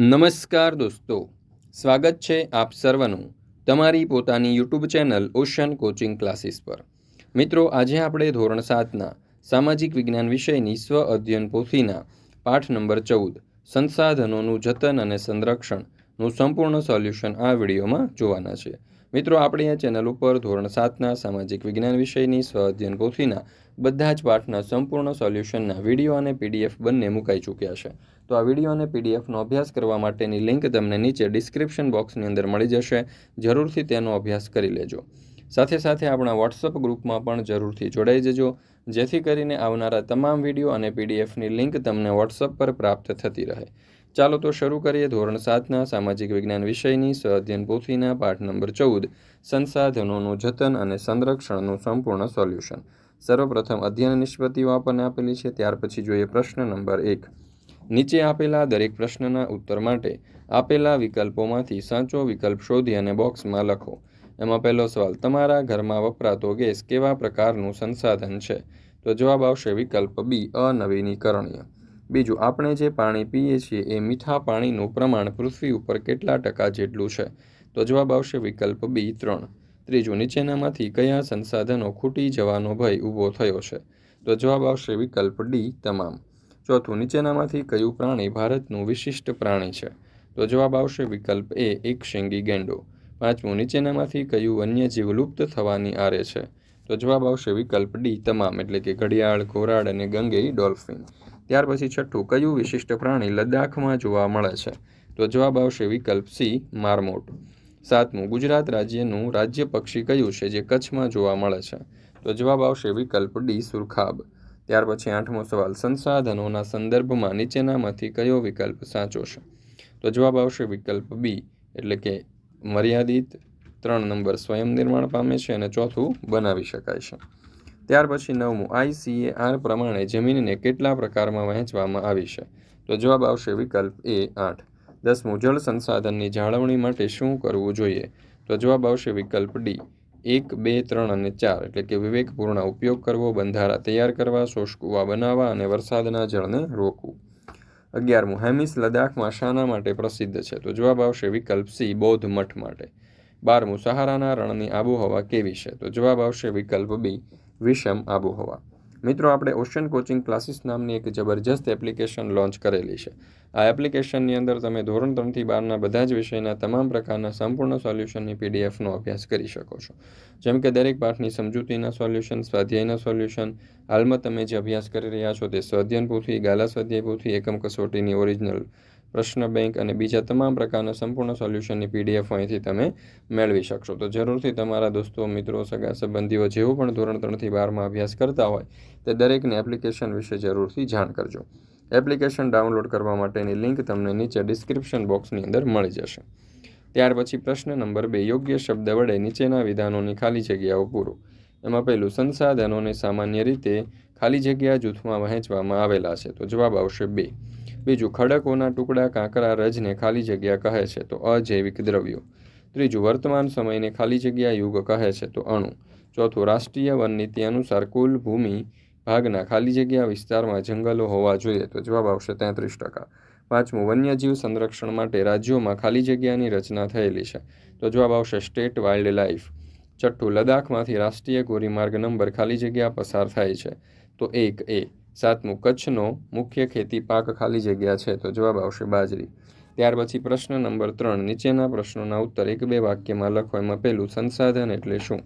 નમસ્કાર દોસ્તો, સ્વાગત છે આપ સર્વનું તમારી પોતાની YouTube channel ocean coaching classes પર. મિત્રો, આજે આપણે ધોરણ સાતના સામાજિક વિજ્ઞાન વિષયની સ્વ અધ્યયન પોથીના પાઠ નંબર ચૌદ, સંસાધનોનું જતન અને સંરક્ષણનું સંપૂર્ણ સોલ્યુશન આ વિડીયોમાં જોવાના છે. મિત્રો, આપણે આ ચેનલ ઉપર ધોરણ સાતના સામાજિક વિજ્ઞાન વિષયની સ્વ અધ્યયન પોથીના બધા જ પાઠના સંપૂર્ણ સોલ્યુશનના વીડિયો અને પીડીએફ બંને મુકાઈ ચૂક્યા છે. તો આ વીડિયો અને પીડીએફનો અભ્યાસ કરવા માટેની લિંક તમને નીચે ડિસ્ક્રિપ્શન બોક્સની અંદર મળી જશે. જરૂરથી તેનો અભ્યાસ કરી લેજો. સાથે સાથે આપણા વોટ્સઅપ ગ્રુપમાં પણ જરૂરથી જોડાઈ જજો. જેથી કરીને આવનારા તમામ વીડિયો અને પીડીએફની લિંક તમને વોટ્સઅપ પર પ્રાપ્ત થતી રહે. ચાલો તો શરૂ કરીએ ધોરણ સાતના સામાજિક વિજ્ઞાન વિષયની સ્વઅધ્યયન પોથીના પાઠ નંબર ચૌદ. સંસાધનોનું જતન અને સંરક્ષણનું સંપૂર્ણ સોલ્યુશન. સર્વપ્રથમ અધ્યયન નિષ્પત્તિઓ આપણને આપેલી છે, ત્યાર પછી જોઈએ પ્રશ્ન નંબર એક. નીચે આપેલા દરેક પ્રશ્નના ઉત્તર માટે આપેલા વિકલ્પોમાંથી સાચો વિકલ્પ શોધી અને બોક્સમાં લખો. એમાં પહેલો સવાલ, તમારા ઘરમાં વપરાતો ગેસ કેવા પ્રકારનું સંસાધન છે? તો જવાબ આવશે વિકલ્પ બી, અનવીનીકરણીય. બીજું, આપણે જે પાણી પીએ છીએ એ મીઠા પાણીનું પ્રમાણ પૃથ્વી ઉપર કેટલા ટકા જેટલું છે? તો જવાબ આવશે વિકલ્પ બી ત્રણ. ત્રીજું, નીચેનામાંથી કયા સંસાધનો ખૂટી જવાનો ભય ઊભો થયો છે? તો જવાબ આવશે વિકલ્પ ડી, તમામ. ચોથું, નીચેનામાંથી કયું પ્રાણી ભારતનું વિશિષ્ટ પ્રાણી છે? તો જવાબ આવશે વિકલ્પ એ, એક શેંગી ગેંડો. પાંચમું, નીચેનામાંથી કયું વન્યજીવ લુપ્ત થવાની આરે છે? તો જવાબ આવશે વિકલ્પ ડી, તમામ, એટલે કે ઘડિયાળ, ઘોરાડ અને ગંગેઈ ડોલ્ફિન. ત્યાર પછી છઠ્ઠું, કયું વિશિષ્ટ પ્રાણી લદ્દાખમાં જોવા મળે છે? તો જવાબ આવશે વિકલ્પ સી, મારમોટ. સાતમું, ગુજરાત રાજ્યનું રાજ્ય પક્ષી કયું છે જે કચ્છમાં જોવા મળે છે? તો જવાબ આવશે વિકલ્પ ડી, સુરખાબ. ત્યાર પછી આઠમો સવાલ, સંસાધનોના સંદર્ભમાં નીચેનામાંથી કયો વિકલ્પ સાચો છે? તો જવાબ આવશે વિકલ્પ બી, એટલે કે મર્યાદિત ત્રણ નંબર સ્વયં નિર્માણ પામે છે અને ચોથું બનાવી શકાય છે. ત્યાર પછી નવમું આઈસીએઆર પ્રમાણે જમીનને કેટલા પ્રકારમાં વહેંચવામાં આવી છે? તો જવાબ આવશે વિકલ્પ એ આઠ. દસમું, જળ સંસાધનની જાળવણી માટે શું કરવું જોઈએ? તો જવાબ આવશે વિકલ્પ ડી, એક, બે, ત્રણ અને ચાર, એટલે કે વિવેકપૂર્ણ ઉપયોગ કરવો, બંધારા તૈયાર કરવા શોષકુવા બનાવવા અને વરસાદના જળને રોકવું. અગિયારમું, હેમિસ લદ્દાખમાં શાના માટે પ્રસિદ્ધ છે? તો જવાબ આવશે વિકલ્પ સી, બૌદ્ધ મઠ માટે. બારમું, સહારાના રણની આબોહવા કેવી છે? તો જવાબ આવશે વિકલ્પ બી વિષમ આબોહવા. મિત્રો, આપણે ઓશન કોચિંગ ક્લાસીસ નામની એક જબરજસ્ત એપ્લિકેશન લોન્ચ કરેલી છે. આ એપ્લિકેશનની અંદર તમે ધોરણ ત્રણથી બારના બધા જ વિષયના તમામ પ્રકારના સંપૂર્ણ સોલ્યુશનની પીડીએફનો અભ્યાસ કરી શકો છો. જેમ કે દરેક પાઠની સમજૂતીના સોલ્યુશન, સ્વાધ્યાયના સોલ્યુશન, હાલમાં તમે જે અભ્યાસ કરી રહ્યા છો તે સ્વાધ્યન પૂથી, ગાલા સ્વાધ્યાય પૂથી, એકમ કસોટીની ઓરિજિનલ પ્રશ્ન બેંક અને બીજા તમામ પ્રકારના સંપૂર્ણ સોલ્યુશનની પીડીએફ અહીંથી તમે મેળવી શકશો. તો જરૂરથી તમારા દોસ્તો, મિત્રો, સગા, સંબંધીઓ જેઓ પણ ધોરણ ત્રણથી બારમાં અભ્યાસ કરતા હોય, તે દરેકને એપ્લિકેશન વિશે જરૂરથી જાણ કરજો. એપ્લિકેશન ડાઉનલોડ કરવા માટેની લિંક તમને નીચે ડિસ્ક્રિપ્શન બોક્સની અંદર મળી જશે. ત્યાર પછી પ્રશ્ન નંબર બે, યોગ્ય શબ્દ વડે નીચેના વિધાનોની ખાલી જગ્યાઓ પૂરો. એમાં પહેલું, સંસાધનોને સામાન્ય રીતે ખાલી જગ્યા જૂથમાં વહેંચવામાં આવેલા છે. તો જવાબ આવશે બે. બીજું ખડકોના ટુકડા કાંકરા રજને ખાલી જગ્યા કહે છે તો અજૈવિક દ્રવ્યો. ત્રીજું, વર્તમાન સમયને ખાલી જગ્યા યુગ કહે છે તો અણુ. ચોથું, રાષ્ટ્રીય વન નીતિ અનુસાર કુલ ભૂમિ ભાગના ખાલી જગ્યા વિસ્તારમાં જંગલો હોવા જોઈએ તો જવાબ આવશે તેત્રીસ ટકા. પાંચમું, વન્યજીવ સંરક્ષણ માટે રાજ્યોમાં ખાલી જગ્યાની રચના થયેલી છે તો જવાબ આવશે સ્ટેટ વાઇલ્ડ લાઇફ છઠ્ઠું, લદ્દાખમાંથી રાષ્ટ્રીય ધોરીમાર્ગ નંબર ખાલી જગ્યા પસાર થાય છે તો એક, એ. સાતમું, કચ્છનો મુખ્ય ખેતી પાક ખાલી જગ્યા છે તો જવાબ આવશે બાજરી. ત્યાર પછી પ્રશ્ન નંબર ત્રણ, નીચેના પ્રશ્નોના ઉત્તર એક બે વાક્યમાં લખો, એમાં પહેલું સંસાધન એટલે શું?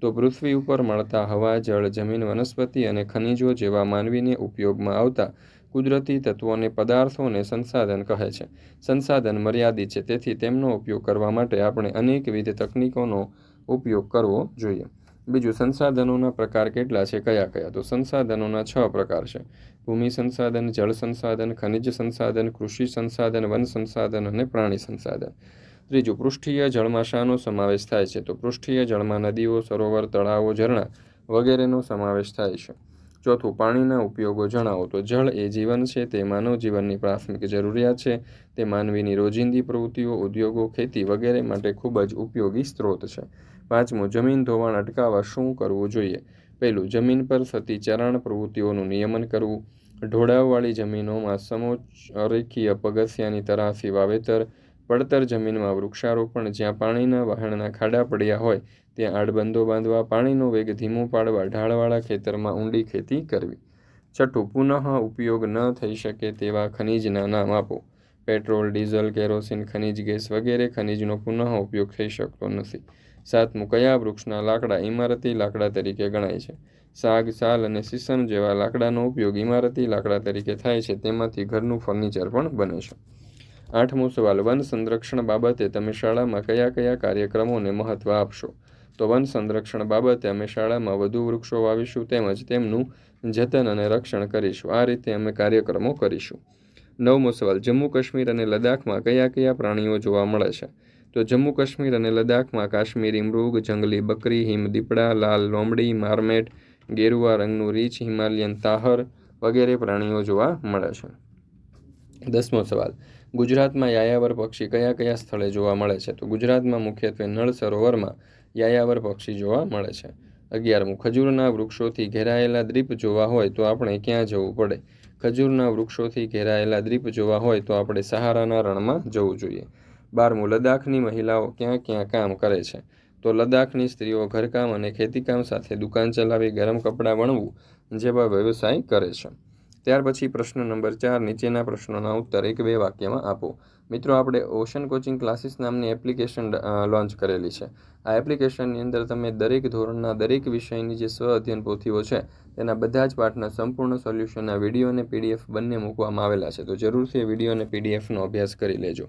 તો પૃથ્વી ઉપર મળતા હવા, જળ, જમીન, વનસ્પતિ અને ખનિજો જેવા માનવીને ઉપયોગમાં આવતા કુદરતી તત્વોને પદાર્થોને સંસાધન કહે છે. સંસાધન મર્યાદિત છે, તેથી તેમનો ઉપયોગ કરવા માટે આપણે અનેકવિધ તકનીકોનો ઉપયોગ કરવો જોઈએ. બીજું, સંસાધનોના પ્રકાર કેટલા છે? કયા કયા? તો સંસાધનોના છ પ્રકાર છે. ભૂમિ સંસાધન, જળ સંસાધન, ખનિજ સંસાધન, કૃષિ સંસાધન, વન સંસાધન અને પ્રાણી સંસાધન. ત્રીજું, પૃષ્ઠીય જળમાં શાનો સમાવેશ થાય છે? તો પૃષ્ઠીય જળમાં નદીઓ, સરોવર, તળાવો, ઝરણા વગેરેનો સમાવેશ થાય છે. ચોથું, પાણીના ઉપયોગો જણાવો. તો જળ એ જીવન છે, તે માનવ જીવનની પ્રાથમિક જરૂરિયાત છે. તે માનવીની રોજિંદી પ્રવૃત્તિઓ, ઉદ્યોગો, ખેતી વગેરે માટે ખૂબ જ ઉપયોગી સ્ત્રોત છે. પાંચમું, જમીન ધોવાણ અટકાવવા શું કરવું જોઈએ? પહેલું, જમીન પર થતી ચરણ પ્રવૃત્તિઓનું નિયમન કરવું. ઢોળાવવાળી જમીનોમાં સમોચ્ચ, અરેખીય પગથિયાની તરાફી વાવેતર, પડતર જમીનમાં વૃક્ષારોપણ, જ્યાં પાણીના વહાણના ખાડા પડ્યા હોય, ત્યાં આડબંધો બાંધવા, પાણીનો વેગ ધીમો પાડવા, ઢાળવાળા ખેતરમાં ઊંડી ખેતી કરવી. છઠ્ઠું, પુનઃ ઉપયોગ ન થઈ શકે તેવા ખનિજના નામ આપો. પેટ્રોલ, ડીઝલ, કેરોસીન, ખનિજ ગેસ વગેરે ખનિજનો પુનઃ ઉપયોગ થઈ શકતો નથી. સાતમું, કયા વૃક્ષના લાકડા ઇમારતી લાકડા તરીકે ગણાય છે? સાગ, સાલ અને સીસમ જેવા લાકડાનો ઉપયોગ ઇમારતી લાકડા તરીકે થાય છે, તેમાંથી ઘરનું ફર્નિચર પણ બને છે. આઠમો સવાલ, વન સંરક્ષણ બાબતે તમે શાળામાં કયા કયા કાર્યક્રમોને મહત્ત્વ આપશો? તો વન સંરક્ષણ બાબતે અમે શાળામાં વધુ વૃક્ષો વાવીશું તેમજ તેમનું જતન અને રક્ષણ કરીશું. આ રીતે અમે કાર્યક્રમો કરીશું. નવમો સવાલ, જમ્મુ કાશ્મીર અને લદ્દાખમાં કયા કયા પ્રાણીઓ જોવા મળે છે? તો જમ્મુ કાશ્મીર અને લદ્દાખમાં કાશ્મીરી મૃગ, જંગલી બકરી હિમદીપડા લાલ લોમડી, માર્મેટ, ગેરુઆ રંગનું રીછ, હિમાલયન તાહર વગેરે પ્રાણીઓ જોવા મળે છે. દસમો સવાલ. ગુજરાતમાં યાયાવર પક્ષી કયા કયા સ્થળે જોવા મળે છે? તો ગુજરાતમાં મુખ્યત્વે નળ સરોવરમાં યાયાવર પક્ષી જોવા મળે છે. અગિયારમું. ખજૂરના વૃક્ષોથી ઘેરાયેલા દ્વીપ જોવા હોય તો આપણે ક્યાં જવું પડે? ખજૂરના વૃક્ષોથી ઘેરાયેલા દ્વીપ જોવા હોય તો આપણે સહારાના રણમાં જવું જોઈએ. બારમું લદ્દાખની મહિલાઓ ક્યાં ક્યાં કામ કરે છે? તો લદ્દાખની સ્ત્રીઓ ઘરકામ અને ખેતીકામ સાથે દુકાન ચલાવી ગરમ કપડાં વણવું, જેવા વ્યવસાય કરે છે. ત્યાર પછી પ્રશ્ન નંબર ચાર, નીચેના પ્રશ્નોના ઉત્તર એક બે વાક્યમાં આપો. મિત્રો, આપણે ઓશન કોચિંગ ક્લાસીસ નામની એપ્લિકેશન લોન્ચ કરેલી છે. આ એપ્લિકેશનની અંદર તમે દરેક ધોરણના દરેક વિષયની જે સ્વ અધ્યયન પોથીઓ છે, તેના બધા જ પાઠના સંપૂર્ણ સોલ્યુશનના વીડિયો અને પીડીએફ બંને મૂકવામાં આવેલા છે. તો જરૂરથી એ વીડિયો અને પીડીએફનો અભ્યાસ કરી લેજો.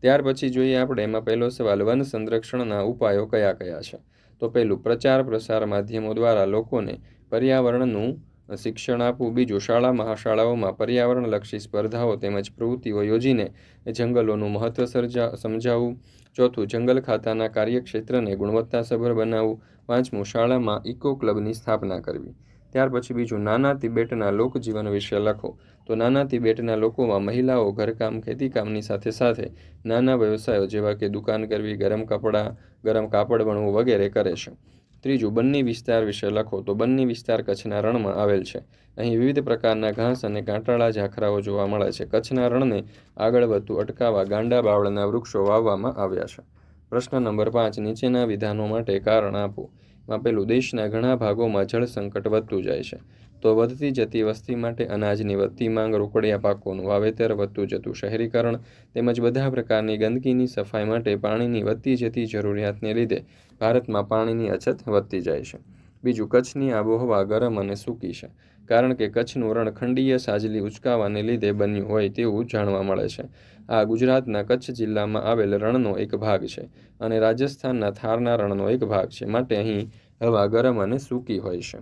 ત્યાર પછી જોઈએ આપણે એમાં પહેલો સવાલ, વન સંરક્ષણના ઉપાયો કયા કયા છે? તો પહેલું, પ્રચાર પ્રસાર માધ્યમો દ્વારા લોકોને પર્યાવરણનું શિક્ષણ આપવું. બીજું, શાળા મહાશાળાઓમાં પર્યાવરણલક્ષી સ્પર્ધાઓ તેમજ પ્રવૃત્તિઓ યોજીને જંગલોનું મહત્ત્વ સર્જા, સમજાવવું. ચોથું, જંગલ ખાતાના કાર્યક્ષેત્રને ગુણવત્તાસભર બનાવવું. પાંચમું, શાળામાં ઇકો ક્લબની સ્થાપના કરવી. ત્યાર પછી બીજું નાના તિબેટના લોકજીવન વિશે લખો. તો નાના તિબેટના લોકોમાં મહિલાઓ ઘરકામ, ખેતીકામની સાથે સાથે નાના વ્યવસાયો જેવા કે દુકાન કરવી, ગરમ કપડાં, ગરમ કાપડ વણવું વગેરે કરે છે. ત્રીજું, બન્ની વિસ્તાર વિશે લખો. તો બન્ની વિસ્તાર કચ્છના રણમાં આવેલ છે. અહીં વિવિધ પ્રકારના ઘાસ અને કાંટાળા ઝાખરાઓ જોવા મળે છે. કચ્છના રણને આગળ વધતું અટકાવવા ગાંડા બાવળના વૃક્ષો વાવવામાં આવ્યા છે. પ્રશ્ન નંબર પાંચ, નીચેના વિધાનો માટે કારણ આપો. માં પેલું દેશના ઘણા ભાગોમાં જળ સંકટ વધતું જાય છે. તો વધતી જતી વસ્તી માટે અનાજની વધતી માંગ, રોકડિયા પાકોનું વાવેતર વધતું જતું શહેરીકરણ તેમજ બધા પ્રકારની ગંદકીની સફાઈ માટે પાણીની વધતી જતી જરૂરિયાતને લીધે ભારતમાં પાણીની અછત વધતી જાય છે. બીજું કચ્છની આબોહવા ગરમ અને સૂકી છે. કારણ કે કચ્છનું રણ ખંડીય સાજલી ઉચકાવાને લીધે બન્યું હોય તેવું જાણવા મળે છે. આ ગુજરાતના કચ્છ જિલ્લામાં આવેલ રણનો એક ભાગ છે અને રાજસ્થાનના થારના રણનો એક ભાગ છે. માટે અહીં હવા ગરમ અને સૂકી હોય છે.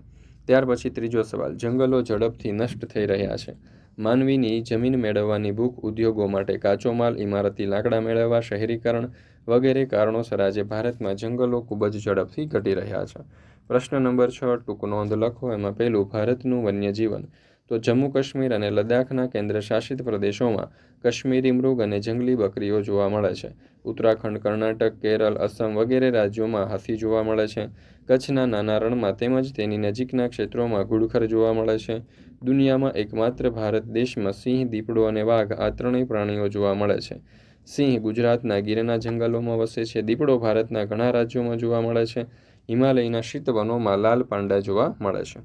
ત્યાર પછી ત્રીજો સવાલ, જંગલો ઝડપથી નષ્ટ થઈ રહ્યા છે. માનવીની જમીન મેળવવાની ભૂખ ઉદ્યોગો માટે કાચો માલ, ઇમારતી લાકડા મેળવવા, શહેરીકરણ વગેરે કારણોસર આજે ભારતમાં જંગલો ખૂબ જ ઝડપથી ઘટી રહ્યા છે. પ્રશ્ન નંબર છ, ટૂંક નોંધ લખો. એમાં પહેલું, ભારતનું વન્યજીવન. તો જમ્મુ કાશ્મીર અને લદ્દાખના કેન્દ્ર શાસિત પ્રદેશોમાં કાશ્મીરી મૃગ અને જંગલી બકરીઓ જોવા મળે છે. ઉત્તરાખંડ, કર્ણાટક, કેરળ અસમ વગેરે રાજ્યોમાં હાથી જોવા મળે છે. કચ્છના નાના રણમાં તેમજ તેની નજીકના ક્ષેત્રોમાં ઘુડખર જોવા મળે છે. દુનિયામાં એકમાત્ર ભારત દેશમાં સિંહ, દીપડો અને વાઘ આ ત્રણેય પ્રાણીઓ જોવા મળે છે. સિંહ ગુજરાતના ગીરના જંગલોમાં વસે છે. દીપડો ભારતના ઘણા રાજ્યોમાં જોવા મળે છે. હિમાલયના શીતવનોમાં લાલ પાંડા જોવા મળે છે.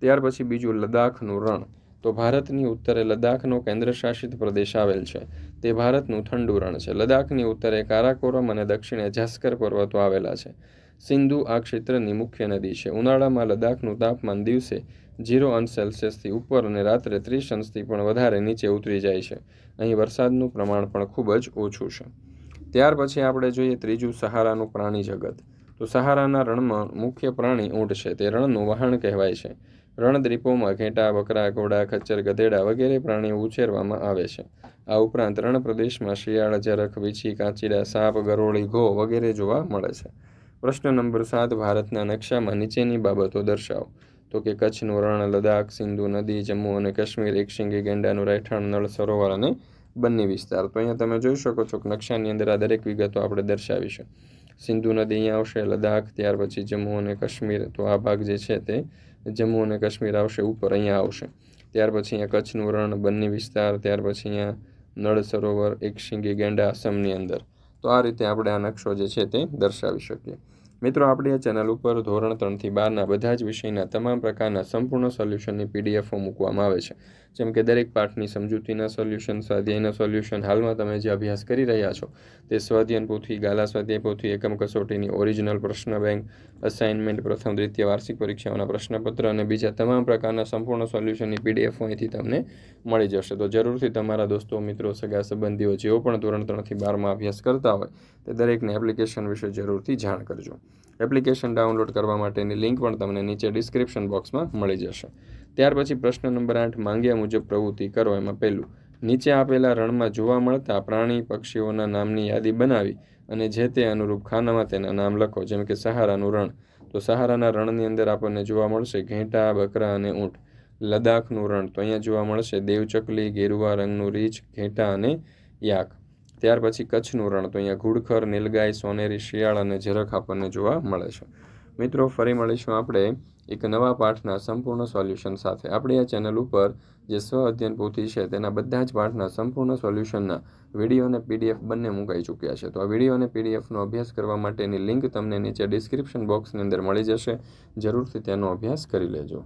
ત્યાર પછી બીજું લદ્દાખનું રણ. તો ભારતની ઉત્તરે લદ્દાખનો કેન્દ્રશાસિત પ્રદેશ આવેલ છે. તે ભારતનું ઠંડુ રણ છે. લદ્દાખની ઉત્તરે કારાકોરમ અને દક્ષિણે ઝાસ્કર પર્વતો આવેલા છે. સિંધુ આ ક્ષેત્રની મુખ્ય નદી છે. ઉનાળામાં લદ્દાખનું તાપમાન દિવસે ઝીરો અંશ સેલ્સિયસથી ઉપર અને રાત્રે ત્રીસ અંશથી પણ વધારે નીચે ઉતરી જાય છે. અહીં વરસાદનું પ્રમાણ પણ ખૂબ જ ઓછું છે. ત્યાર પછી આપણે જોઈએ ત્રીજું સહારાનું પ્રાણી જગત. તો સહારાના રણમાં મુખ્ય પ્રાણી ઊંટ છે. તે રણનું વહાણ કહેવાય છે. રણદ્વીપોમાં ઘેટા, બકરા, ઘોડા, ખચ્ચર, ગધેડા વગેરે પ્રાણીઓ ઉછેરવામાં આવે છે. આ ઉપરાંત રણ પ્રદેશમાં શિયાળ, જરખ, વીછી, કાંચીડા, સાપ, ગરોળી, ઘો વગેરે જોવા મળે છે. પ્રશ્ન નંબર સાત, ભારતના નકશામાં નીચેની બાબતો દર્શાવો. તો કે કચ્છનું રણ લદાખ સિંધુ નદી, જમ્મુ અને કાશ્મીર એકશિંગી ગેંડાનું રહેઠાણ, નળ, સરોવર અને બંને વિસ્તાર. તો અહીંયા તમે જોઈ શકો છો કે નકશાની અંદર આ દરેક વિગતો આપણે દર્શાવીશું. સિંધુ નદી અહીંયા આવશે, લદ્દાખ, ત્યાર પછી જમ્મુ અને કાશ્મીર. તો આ ભાગ જે છે તે જમ્મુ અને કાશ્મીર આવશે, ઉપર અહીંયા આવશે. ત્યાર પછી અહીંયા કચ્છનું રણ બન્ની વિસ્તાર, ત્યાર પછી અહીંયા નળ સરોવર, એક શિંગી ગેંડા આસામની અંદર. તો આ રીતે આપણે આ નકશો જે છે તે દર્શાવી શકીએ. મિત્રો, આપણી આ ચેનલ ઉપર ધોરણ ત્રણથી બારના બધા જ વિષયના તમામ પ્રકારના સંપૂર્ણ સોલ્યુશનની પીડીએફો મૂકવામાં આવે છે. જેમ કે દરેક પાઠની સમજૂતીના સોલ્યુશન સ્વાધ્યાયના સોલ્યુશન હાલમાં તમે જે અભ્યાસ કરી રહ્યા છો, તે સ્વાધ્યાયન પોથી, ગાલા સ્વાધ્યાય પોથી, એકમ કસોટીની ઓરિજિનલ પ્રશ્ન બેંક અસાઇનમેન્ટ પ્રથમ, દ્વિતીય, વાર્ષિક પરીક્ષાઓના પ્રશ્નપત્ર અને બીજા તમામ પ્રકારના સંપૂર્ણ સોલ્યુશનની પીડીએફ અહીંથી તમને મળી જશે. તો જરૂરથી તમારા દોસ્તો, મિત્રો, સગા, સંબંધીઓ, જેઓ પણ ધોરણ ત્રણથી બારમાં અભ્યાસ કરતા હોય, તે દરેકને એપ્લિકેશન વિશે જરૂરથી જાણ કરજો. એપ્લિકેશન ડાઉનલોડ કરવા માટેની લિંક પણ તમને નીચે ડિસ્ક્રિપ્શન બોક્સમાં મળી જશે. ત્યાર પછી પ્રશ્ન નંબર આઠ, માંગ્યા મુજબ પ્રવૃત્તિ કરો. એમાં પહેલું, નીચે આપેલા રણમાં જોવા મળતા પ્રાણી પક્ષીઓના નામની યાદી બનાવી અને જે તે અનુરૂપ ખાનામાં તેના નામ લખો. જેમ કે સહારાનું રણ. તો સહારાના રણની અંદર આપણને જોવા મળશે ઘેંટા, બકરા અને ઊંટ. લદ્દાખનું રણ. તો અહીંયા જોવા મળશે દેવચકલી, ગેરુઆ રંગનું રીછ, ઘેંટા અને યાક. ત્યાર પછી કચ્છનું રણ. તો અહીંયા ઘુડખર, નીલગાય, સોનેરી, શિયાળ અને ઝરખ આપણને જોવા મળે છે. મિત્રો, ફરી મળીશું આપણે એક નવા પાઠના સંપૂર્ણ સોલ્યુશન સાથે. આપણે આ ચેનલ ઉપર જે સ્વ અધ્યયન પોથી છે, તેના બધા જ પાઠના સંપૂર્ણ સોલ્યુશનના વીડિયો અને પીડીએફ બંને મુકાઈ ચૂક્યા છે. તો આ વીડિયો અને પીડીએફનો અભ્યાસ કરવા માટેની લિંક તમને નીચે ડિસ્ક્રિપ્શન બોક્સની અંદર મળી જશે. જરૂરથી તેનો અભ્યાસ કરી લેજો.